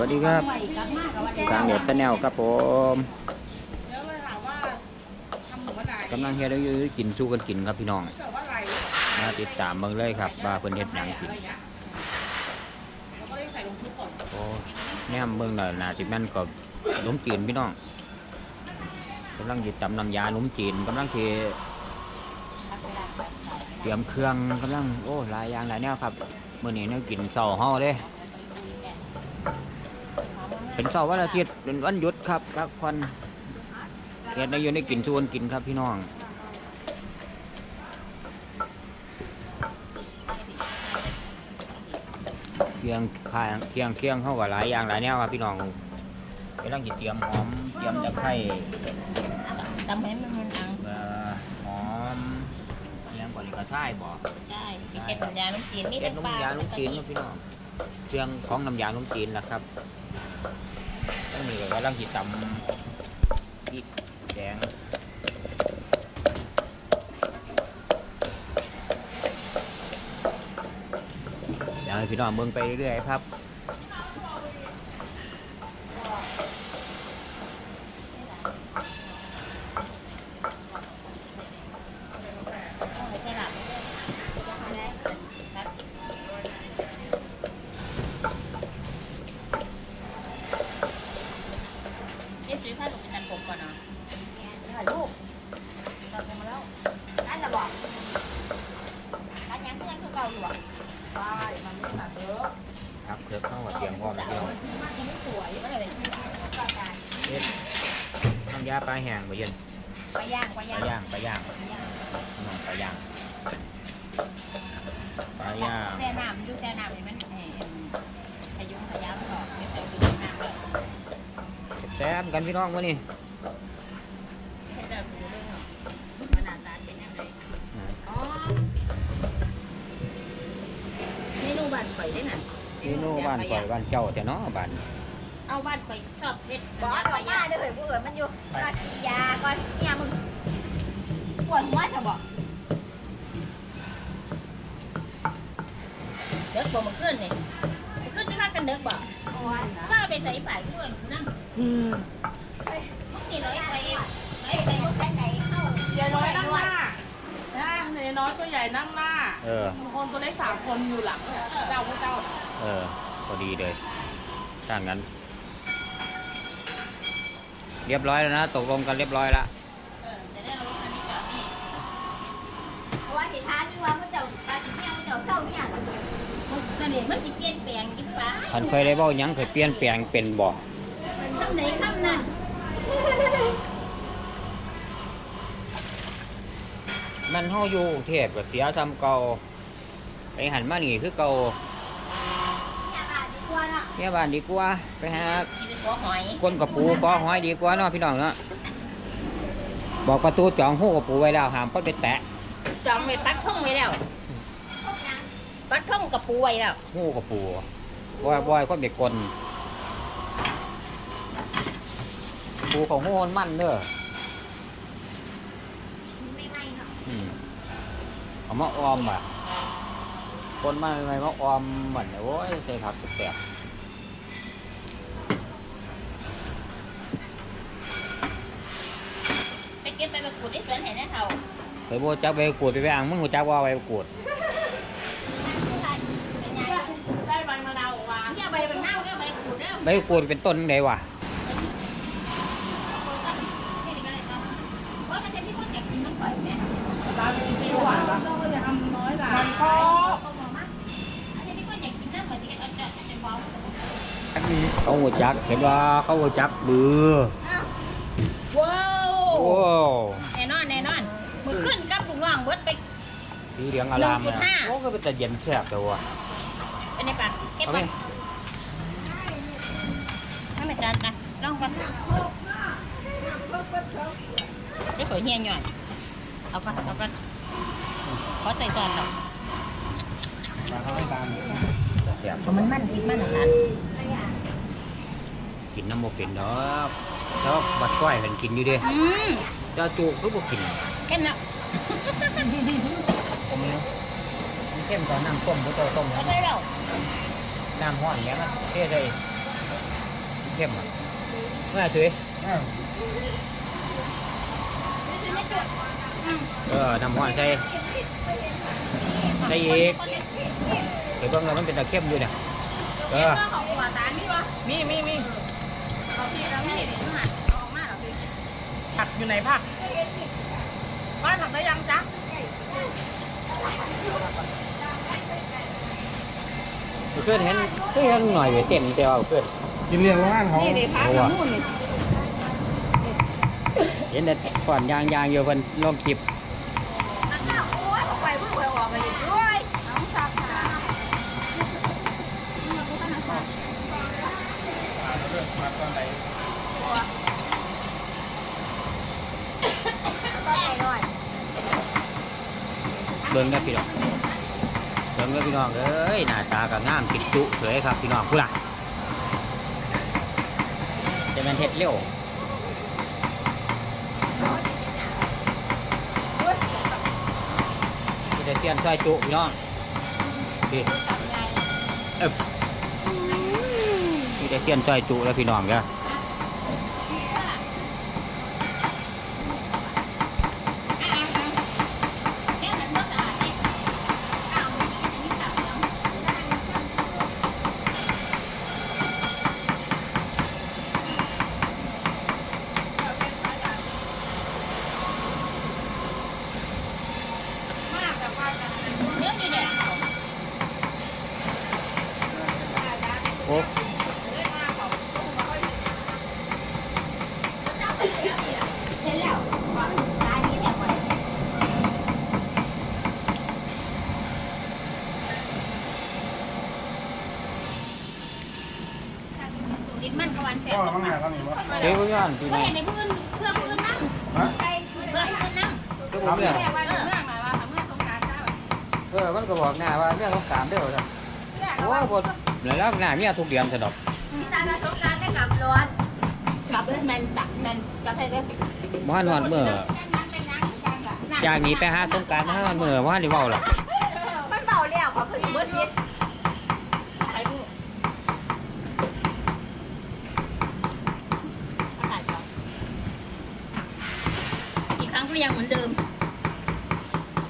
วัสดีครับกลางเด็ดตะแนวครับผมกำลังเฮ็ดอยู่กินสู้กันกินครับพี่น้องเกิดว่าอะไรมาติดตามเบิ่งเลยครับว่าเพิ่นเฮ็ดหยังกินอะไรเงี้ยแล้วก็ได้ใส่ลงชุบก่อนโอ้แนมเบิ่งน่ะน่าสิแม่นก็ขนมจีนพี่น้องกำลังสิตำน้ำยาขนมจีนกำลังสิเตรียมเครื่องกำลังโอ้หลายอย่างหลายแนวครับมื้อนี้แนวกินเช้าเฮาเด้ เป็นเสาร์วันอาทิตย์เป็นวันหยุดครับพักผ่อนเฮ็ดได้อยู่ได้กินชวนกินครับพี่น้องเคียงข้างเคียงเคียงเข้ากับหลายอย่างหลายแนวครับพี่น้องกำลังจะเตรียมหอมเตรียมตะไคร้ทำให้มันมันอังเอ่อหอมเตรียมก่อนกระชายบ่ได้ที่เก็บน้ำยาน้ำจีนนี่เฮ็เป็ดนน้ำปลายาน้ำจีนครับพี่น้องเครื่องของน้ำยาน้ำจีนล่ะครับต้องมี กำลังจิตำพริกแกงเดี๋ยวให้พี่น้องเบิ่งไปเรื่อยๆครับาปลาแห้งไปเย็นไปย่างไปปย่าลางย่างปลาย่างน้องปลาย่างปลาย่างแช่น้ำดูแช่น้ำเห็นมันเห็นขยุ้มขย้ำต่อไม่ใส่ดูน้ำเลยแซ่บกันพี่น้องมื้อนี้ให้เจอดูด้วยเนาะมันหน้าตาเป็นยังไงอ๋อเมนูบ้านข่อยได้น่ะเมนูบ้านข่อยบ้านเจ้าแต่เนาะบ้าน เอาบ้านข่อยชอบเผ็ดบอสบอกว่าได้เลยผู้อื่นมันอยู่ก็กินยาก่อนเนี่ยมึงปวดหัวจะบอกเด็กบ่มาขึ้นนี่มาขึ้นที่บ้านกันเด็กบ่อ่อนนะว่าไปใส่ฝ่ายเพื่อนกูนั่งมึงกี่ร้อยไปร้อยไปมึงไปไหนเข้าเดี๋ยวน้อยนั่งหน้านะเดี๋ยวน้อยตัวใหญ่นั่งหน้าเออคนตัวเล็กสามคนอยู่หลังเจ้าพระเจ้า เออพอดีเลยถ้างั้น เรียบร้อยแล้วนะ ตกลงกันเรียบร้อยละเออจะได้เอารถคันนี้จอดนี่เพราะว่าที่ท้านี่ว่ามันเจ้าตาเนี่ยมันเจ้าเศร้าเนี่ยมันตอนนี้มันจะเปลี่ยนแปลงกินฟ้าคันเคยได้เบ้าหยังเคยเปลี่ยนแปลงเป็นบ่ทำไหนทำนั่นมันเฮาอยู่กรุงเทพก็เสียทำเก่าไปหันมานี่คือเก่า เนี่ยบาทดีกว่า เนาะเนี่ยบ้านดีกว่าไปหาที่เป็นหัวหอยคนกับปูกอหอยดีกว่าเนาะพี่น้องเนาะบอกประตูจองหูกับปูไว้แล้วห้ามคนไปแตะจองไปปักท่งไว้แล้วพวกยังปักท่งกับปูไว้แล้วหูกับปูบอยบอยคนเด็กกลปูของหูมันมันเด้อไม่ไหม้เนาะอืมเอามาออมอะคนมาอะไรมาออมเหมือนโอ้ยใส่ผักแสบ ไปเก็บ ไปประกูดที่สวนเห็นไหมเท่าเคยโบจักไปกูดไปไปอ่างมึงกูจักว่าไปกูดเป็นไงได้ใบมะนาวออกมาเนี่ยใบใบเน่าเด้อใบกูดเด้อไปกูดเป็นต้นไหนวะนี่ก็เลยก็ว่ามันจะพี่คนอยากกินมันปล่อยไหมตาเป็นที่หวานแล้วก็จะทำน้อยหนามันชอบก็บอกมาอันนี้พี่คนอยากกินน้ำเหมือนที่เขาจะจะบอกเขาหูจักเห็นว่าเขาหูจักบือว้าว เบิดไป สีเหลืองอารามเนี่ย1.5โอ้ก็เป็นแต่เย็นแซ่บแต่ว่าเป็นไงปะเก็บเอาก่ไหมอนให้แม่จานกันลองก่อนเดี๋ยวขอเฮียหน่อยเอาก่อนเอาก่อนขอใส่ซอสหน่อยมาเขาให้ตามแซ่บเพราะมันมันติดมันอะกินน้ำโมเป็นดอกแล้วบัดก้อยเป็นกินอยู่เด้อืมเจ้าจูคือบ่กินเข้มแล้ว ผมเข้มตอนน้ำต้มผู้เจ้าต้มเอานะไปแล้วน้ำห้อนเนี้ยมันเท่เลยเข้มอะเมื่อถือไม่จุดเออน้ำหวานใส่ใส่อีกเดี๋ยวเบิ่งแล้วมันเป็นตะเข้มอยู่เนี่ยเออของหัวตาลนี่วะมีมีมีเอาพี่แล้วนี่นี่หันเอาออกมาเหรอพี่ผักอยู่ไหนผัก บ้านผักได้ยังจ๊ะเพื่อนเห็นเพื่อนหน่อยอยู่เต็มแต่ว่าเพื่อนกินเลี้ยงร้านเขานี่นี่พักโอ้ทางว่ะนู่นนี่เห็นแต่ฝอนยางยางอยู่เพิ่นลงคลิป เบิ่งกับพี่น้องเบิ่งกับพี่น้องเอ้ยหน้าตาก็งามกินจุเฉยครับพี่น้องผู้ละจะแมันเฮ็ดเร็วมีแต่เสียนซอยจุพี่น้องพี่เอ๊บมีแต่เสียนซอยจุแล้วพี่น้องเด้อ แค่นั้นเมื่อสะอาดเนี่ยข้าวไม่ดีอันนี้จับแล้ว มากแต่ว่ากัน เนื้ออยู่เนี่ย โอ้ เห็นแล้วร้านนี้เนี่ยหมดดินมันก วันแสก็บต้องมา à, ก vâng, ๆ vâng, เฮ้ยพี่น้องพี่ไม่น้องเห็นในพื้นเพื่อพื้นนั่งฮะเพื่อพื้นนั่งก็ผมเนี่ยแม่ว่าเรื่องหมายว่าทำเมื่อสงการเจ้าเออมันก็บอกหน้าว่า เรื่องของการเด้อจ้ะเรื่องโอ้บทแล้วหน้าเมียทุกเดือนสะดอกที่ตาสงการได้กลับรถกลับเลยแมนตักแมนกลับให้เลยบ้านหอนเมื่อจากนี้ไปหาสงกรารมาหอนเมื่อว่านี่เว้าหรอกมันเบาแล้วเขาคือเมื่อซิดไปดูอีกครั้งก็ยังเหมือนเดิม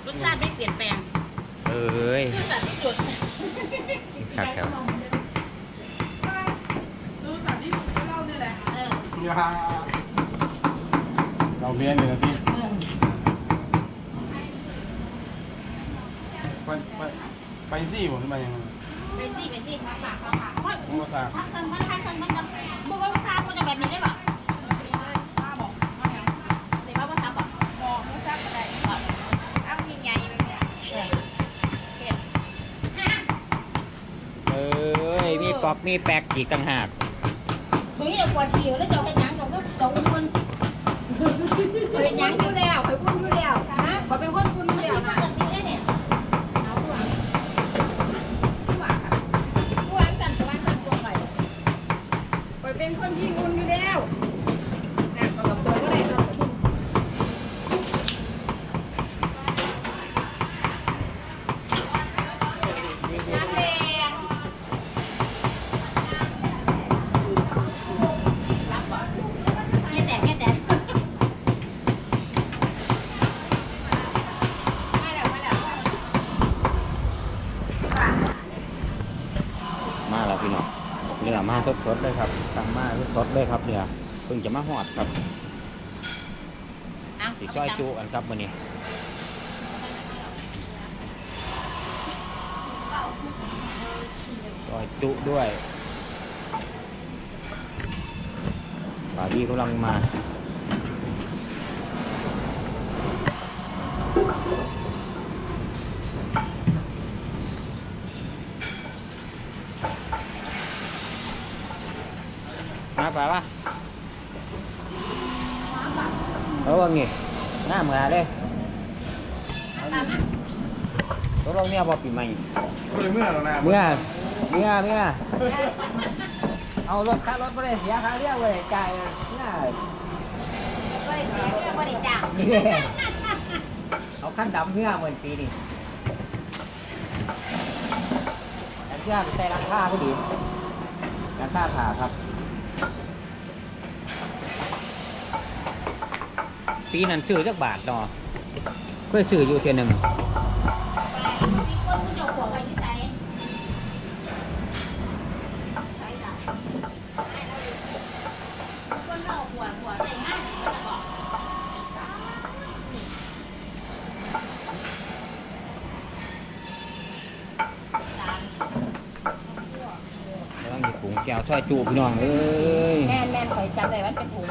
รสชาติไม่เปลี่ยนแปลง เอ้ยซื่อสัตย์ที่สุดครับครับ ดูสัตว์ที่สุดก็เล่าเนี่ยแหละ เอออย่าเราเรียนหนึ่งนาทีไปไปไปซี่ผมขึ้นมายังไงเป็นสิเป็นสิมาฝากมาฝากว่าผมมาสาทักเติมมันทักเติมมันจะบอกว่าทางมันจะแบบนี้ได้หรอป้าบอกว่าไงเดี๋ยวว่าทำแบบบอกไม่ทราบอะไรอ้าวมีใหญ่เลยเนี่ยเอ้ย มีป๊อปมีแป๊กอีกต่างหาก ตรงนี้จะปวดฉี่แล้วจะให้ยังกับก็สองคนเป็นยังอยู่แล้วเคยพูดอยู่แล้วนะขอเป็นคนคุณอยู่แล้วนะเนี่ยเอาหัวผู้ว่าค่ะผู้ว่ากันตะวันตกตัวไปเป็นคนที่งุนอยู่แล้ว สดๆเลยครับตั้งมาสดๆเลยครับเนื้อเพิ่งจะมาหอดครับสีซอยจุกันครับมื้อนี้ซอยจุด้วยปาดีกำลังมา มาป่าวะเออว่างี้หน้าเหมือนเลยตกลงเนี่ยบอกปีใหม่ก็เลยเมื่อเรานะเมื่อเมื่อเมื่อเอารถค่ารถไม่ได้เสียค่าเรียกเลยจ่ายนะเนี่ยบริเสียเรื่องบริจาคเอาขั้นดำเมื่อเหมือนปีนี้แต่เชื่อใส่ราคาก็ดีราคาผ่าครับ ปีนั้นซื้อจักบาทเนาะเคยซื้ออยู่เทื่อหนึงไปมีคนผู้เจ้าของไปที่ไหนใช่จ้ะคนเราหัวหัวใส่ง่ายเลยจะบอกกำลังสิปรุงแก้วซอยจูพี่น้องเอ้ยแม่นแม่นข่อยจำได้ว่าเป็นถุง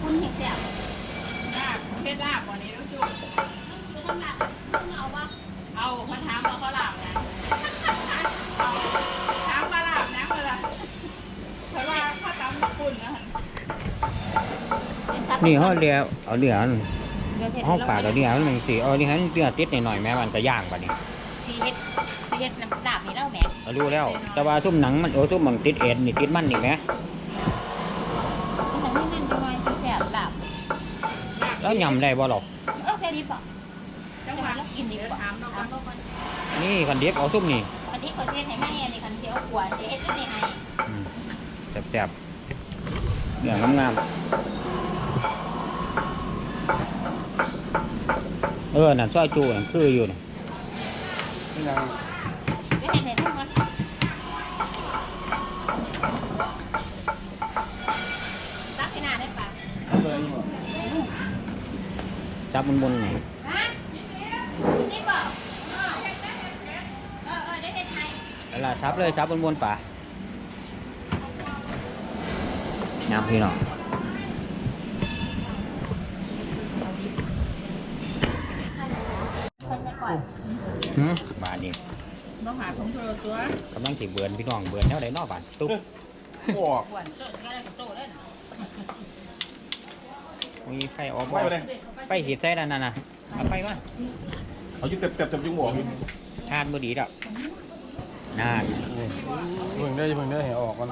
คุณเห็นเสียบ ลาบเพชรลาบวันนี้รู้จุ คือทั้งหลักทั้งเอาว่า เอามาถามเราเขาลาบนะเอาถามมาลาบนะเมื่อไรเพราะว่าข้าวตำญี่ปุ่นนะฮะ นี่เขาเรียกเอาเนื้อมันเดี๋ยวเฮ็ดห้องปากเอาเนื้อมันสิเอานี่ให้เนื้อติดหน่อยๆแม่มันก็ย่างบัดนี้ซีเฮ็ดซีเฮ็ดน้ำดาบนี่แล้วแหม่เรารู้แล้ว แต่ว่าซุ่มหนังมันโอ้ซุ่มมันติดเอ็นนี่ติดมันนี่แหมมันไม่นั่นจังหน่อยแซ่บดาบแล้วยำได้บ่หรอกเออแซ่บดีป่ะจังหวะแล้วกินดีเดี๋ยวกว่าถามเราก่อนนี่คันเดียบเอาซุ่มนี่อันนี้ข่อยเฮ็ดให้แม่อันนี้คันเดียวขวดเฮ็ดให้ให้อืมแซ่บๆเนื้องามๆ เออนั่นซอยจูนั่นคืออยู่นี่ไปให้ในทั้งมันตักให้หน้าได้ป่ะจับมันบนนี่ฮะนี่บอกเออเออเออได้เห็นไหมเอาล่ะซับเลยซับบนบนป่ะยำพี่น้อง หืมบาดนี่ต้องหาของเธอตัวกำลังสิเบือนพี่น้องเบือนแถวใดเนอกบ้านตุ๊บหวกขวดโตก็ได้โตได้มีไฟออกบ่ไฟหีดใส่นั่นน่ะนะเอาไฟมาเอาอยู่เต็มเต็มเต็มจุงหัวอยู่ทานบ่ดีดอกน่าเพิ่งได้เพิ่งได้ให้ออกมัน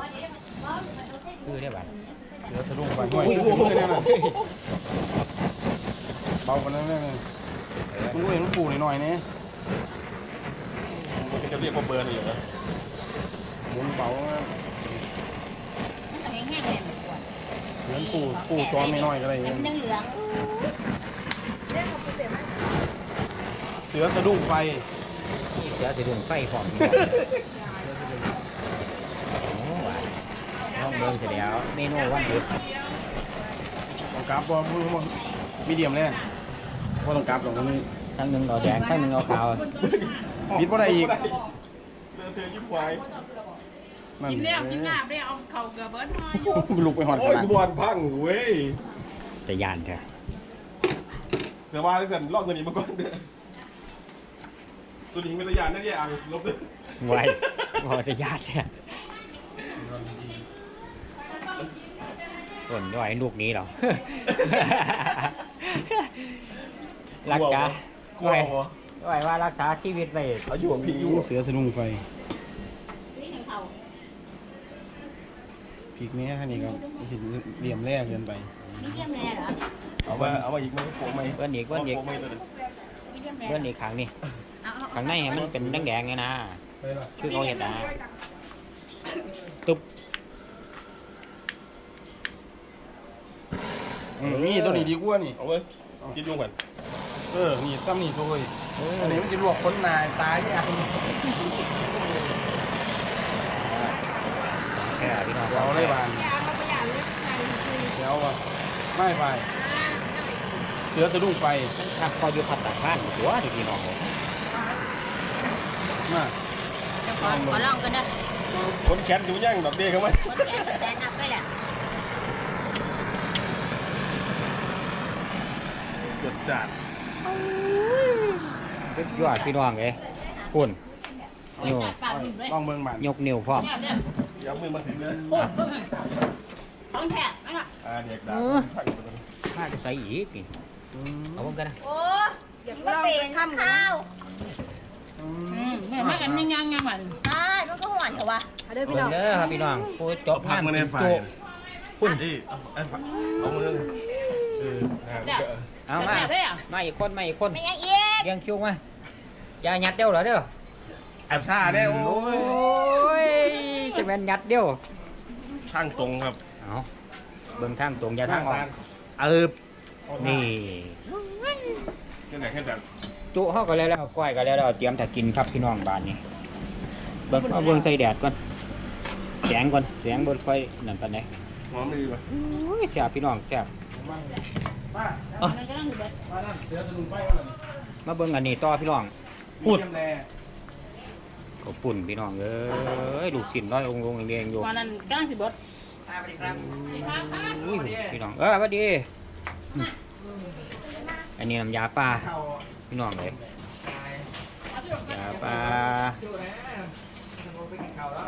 คือได้บัดเสือสะดุ้งไปห้วยขึ้นได้ไหมเบากันนั่นเลยมึงก็เห็นมันปูหน่อยๆนี่ มันจะเรียกว่าเบอร์นี่เหรอหมุนเบามันแห้งๆเลยขวดเหมือนปูปูช้อนน้อยๆก็ได้แต่มันเหลืองเสือสะดุ้งไฟนี่เสือสิดุงไฟพร้อมพี่น้องโอ้บาดลองเบิ่งเสียแล้วเมนูวันหยุดต้องกราบว่าพูดว่ามีเดียมแน่เพราะต้องกราบตรงนี้ ทั้งหนึงเอาแดงทั้งหนึงเอาขาวปิดว่าได้อีกเรือเธอยิ้มควายนั่นกินแล้วกินลาบแล้วเอาเข่าเกลือเบิร์ดหอยลุกไปหอดขโอ้ยนาดสบอนพังเว้ยจะยานเถอะแต่ว่าตั้งแต่รอบตัวนี้มาก่อนเด้อตัวนี้เป็นตะยานนั่นแย่อังลบเลยไว้บ่จะยานเถอะต้นด้วยลูกนี้เหรอรักษา กลัวเหรอไว้ว่ารักษาชีวิตไว้เอาอยู่กับพี่อยู่เสือสะดุ้งไฟนี่หนึ่งเขาพริกนี้ท่านี้ก็สิเหลี่ยมแร่เกินไปมีเดียมแรเหรอเอามาเอามาอีกไหมโปะไหมเพื่อนอีกเพื่อนอีกโปะไหมตัวนึงมีเดียมแรเพื่อนอีกครั้งนี่เอาเอาข้างในให้มันเป็นแดงๆไงนะไปละคือเขาเห็นนะตุ๊บอืมนี่ตัวนี้ดีกว่านี่เอาเลยกินยุ่งก่อน เออนี่ซ้ำนี่ตัวเฮ้ยอันนี้มันจะลวกคนนายตายเนี่ยแค่พี่น้องเราได้บานอย่าเอาไปอย่างนี้ในคือเดี๋ยวว่ะไม่ไป เสือสะดุ้งไฟถ้าพออยู่พัดตาข้านหัวดิพี่น้องเลยมาจะขอขอลองกันนะคนแขนอยู่ย่างแบบเด็กเขาไหมคนแก่แต่นับไปแหละเดือดจัด สุดยอดพี่น้องเลยคุณนิ้วปากหนึ่งเลยลองเบิ่งบานยกนิ้วพร้อมเนี่ยเนี่ยย้ำมือมาถึงเลยโอ้ยของแท้ไม่ละอ่าเด็กด่าพังตัวนึงถ้าจะใส่อีกนี่เอาผมกันนะโอ้เดี๋ยวมาเป็นข้าวอืมแม่มากันยังยังยังมันใช่มันก็หวานเหรอวะเบิ่งเด้อครับพี่น้องผู้จบพักงานมาในไฟจุพุ่นดิไอ้ผักเอามือเออ เอามาแซ่บเลยอะมาอีกคนมาอีกคนไม่ยังเอียดเลี้ยงคิวมาอย่ายัดเดียวเหรอเด้ออาชาได้โอ้โอ้ยยจะเป็นยัดเดียวทางตรงครับเอาเบิ่งทางตรงอย่าทางออกเออนี่แค่ไหนแค่แต่จุเฮาก็แล้วแล้วก้อยก็แล้วแล้วเตรียมจะกินครับพี่น้องบ้านนี้เบิ่งเอาเบิ่งใส่แดดก่อนแสงก่อนแสงบนไฟนั่นปานใดหอมไม่ดีป่ะโอ้ยแซ่บพี่น้องแซ่บ ป้ามันก็ต้องอยู่เบิดป้านั่นเสือสนุนไฟวันนั้นมาเบิ่งอันนี้ต่อพี่น้องมีเดียมแลขอบปุ่นพี่น้องเอ้ยลูกชิ้นน้อยองค์องค์เองๆอยู่วันนั้นกำลังสิเบิดอุ้ยพี่น้อง เออสวัสดีอืมอันนี้น้ำยาปลาพี่น้องเลยยาปลา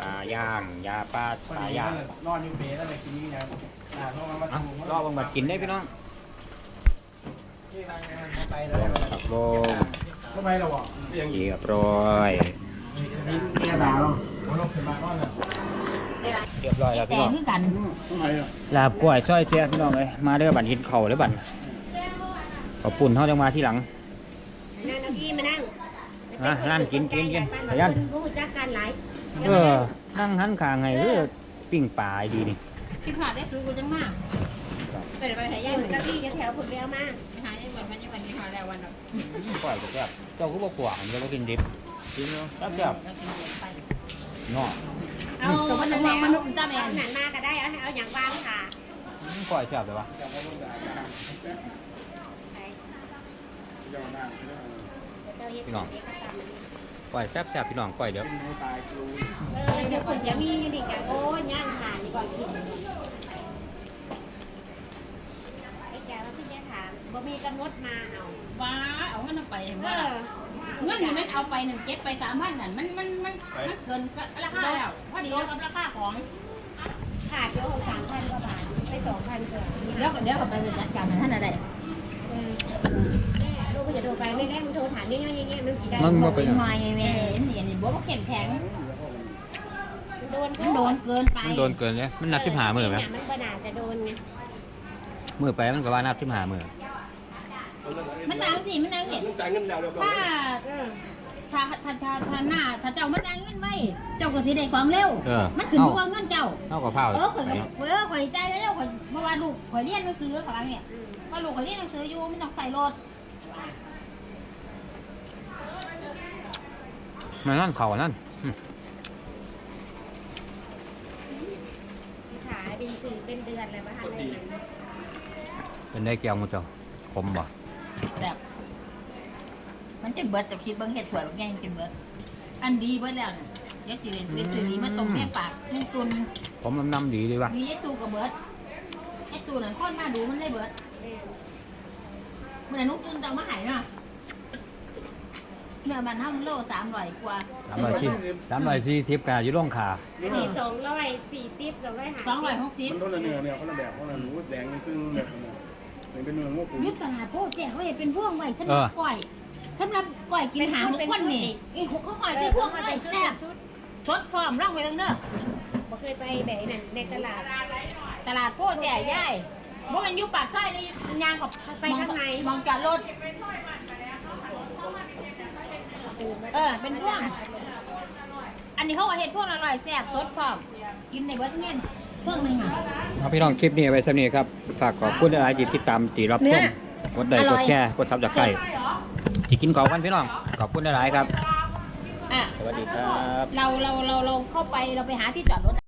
ปลาย่าง ยาปลาปลาย่างนอนอยู่เบสอะไรกินนี่นะ อ่าลงมามาเอาดูรอบังบัดกินได้พี่น้องไปแล้ลวงครับลงทำไมเราอะเรียบร้อยนี่นี่ดาวเราลงขึ้นมาก้อนเลยเรียบร้อยแล้วพี่แต่น้องคือกันทำไมอะลาบกล้วยซอยเสียพี่น้องเลยมาเด้อบันกินเข่าวเด้อบันขอบปุ่นเขาจะมาที่หลังนั่งนักกี้มานั่งอะนั่นกินกินกินขยันผู้จักการหลายเออนั่งหันขางไงเออปิ้งปลาดีนี่ คิดผ่าได้คือกูจังมากไปเดี๋ยวไปหายายเหเหมืมืออนนกักับนพี่จะแถวผุดแววมากหายได้เหมือนมันยังวันนี้หาแล้ววันนั้นปล่อยก็แซ่บเจ้าก็บอกขวางเจ้าก็กินดิบกินเนาะแซ่บแซ่บเนาะเอาตัวมันจะมองมนุษย์จ้าแมเอานหนันมาก็ได้เอาเอาอย่างวางค่ะอืมปล่อยแซ่บเลยวะ ปล่อยแซ่บแซ่บพี่น้องปล่อยเดี๋ยวเออเดี๋ยวคนจะมีอยู่ดีกันโอ้ยย่างผ่านดีกว่ากินไอ้แกว่าพี่จะถามบ่มีกำหนดมาเอาว้าเอาเงินเอาไปเห็นเอว่าอเงินนี่มันเอาไปหนึ่งเจ็ดไปสามพันนั่นมันมันมันมันเกินก็ราคาแล้วพอดีแล้วกับราคาของขาดเดี๋ยวสามพันกว่าบาทไปสองพันกว่า เดี๋ยวเดี๋ยวก็ไปจัดการท่านอะไร โทรไปไม่ได้มันโทรถามเนี่ยเนี่ยเนี่ยมันสีได้มันบบ่อกเป็นเป็นหยังไงแม่เนี่ยนี่บอกว่าเข้มแข็งโดนมันโดนเกินไปมันโดนเกินเลยมันนับสิบหามือไหมมันก็น่าจะโดนไงมือไปมันก็ว่านับสิบหามือมันนางสิมันนางเห็นจ่ายเงินแล้วเรียบร้อถ้ายถ้าถ้าถ้าถ้าหน้าถ้าเจ้ามันได้เงินไว้เจ้าก็สิได้ความเร็ว เออมันขึ้นอยู่กับเงินเจ้าเท่ากับเผาเออข่อยก็เออข่อยใจแล้วข่อยเพราะว่าลูกข่อยเรียนหนังสือของเราเนี่ยว่าลูกข่อยเรียนหนังสืออยู่ไม่ต้องใส่รถ มันนั่นเขานั่นอืมขายเป็นสื่อเป็นเดือนเลยว่าทำได้ไหมเป็นได้แก้วมุเจ้าคมบ่แซ่บมันจะเบิดแต่คิดเบิ่งเห็ดสวยบางแง่งจะเบิด อันดีเบิดแล้วน่ะเดี๋ยักสิเรียนสวยซื้อดีมาต้มแม่ปากแม่ตุนผมน้ำน้ำดีดีวะมีไอ้ตูกับเบิดไอ้ตูนั่นค่อนมาดูมันได้เบิดมันอนุตุนจังมาใหายเนาะ เนื้อมันห้ามโลสามร้อยกว่าสามร้อยสี่สามร้อยสี่สิบกาอยู่ล่องขาอันนี้สองร้อยสี่สิบสองร้อยห้าสองร้อยหกสิบมันต้นละเนื้อเนี่ยคนละแบบคนละหนูแดงนี่ครึ่งแบบนี้นี่เป็นเนื้องูปูยุทธนาโพแจกเขาเห็นเป็นพวงไว้สำหรับก้อยสำหรับก้อยกินหางคนนี่อีกเขาหอยใส่พวงเลยแซ่บชุดชดพร้อมร่างไว้เบิ่งเด้อบ่เคยไปแบบนั้นในตลาด ตลาดโพแจกย่ายว่ามันอยู่ปากซอยนี่ยางกับไปข้างในมองจอดรถ เออ เป็นพวง อันนี้เขาว่าเห็ดพวงอร่อยแซ่บสดพร้อม กินในเบิดเงี้ยพวงหนึ่งอะเอาพี่น้องคลิปนี้ไว้สำนี้ครับ ฝากขอบคุณหลายๆที่ติดตามตีรับเนื้ชอมกดไลค์อกร่ดอยแชร์กดซับจากไข่ที่กินของกันพี่น้องขอบคุณหลายๆครับ อะ สวัสดีครับ เราเราเราเราเข้าไปเราไปหาที่จอดรถ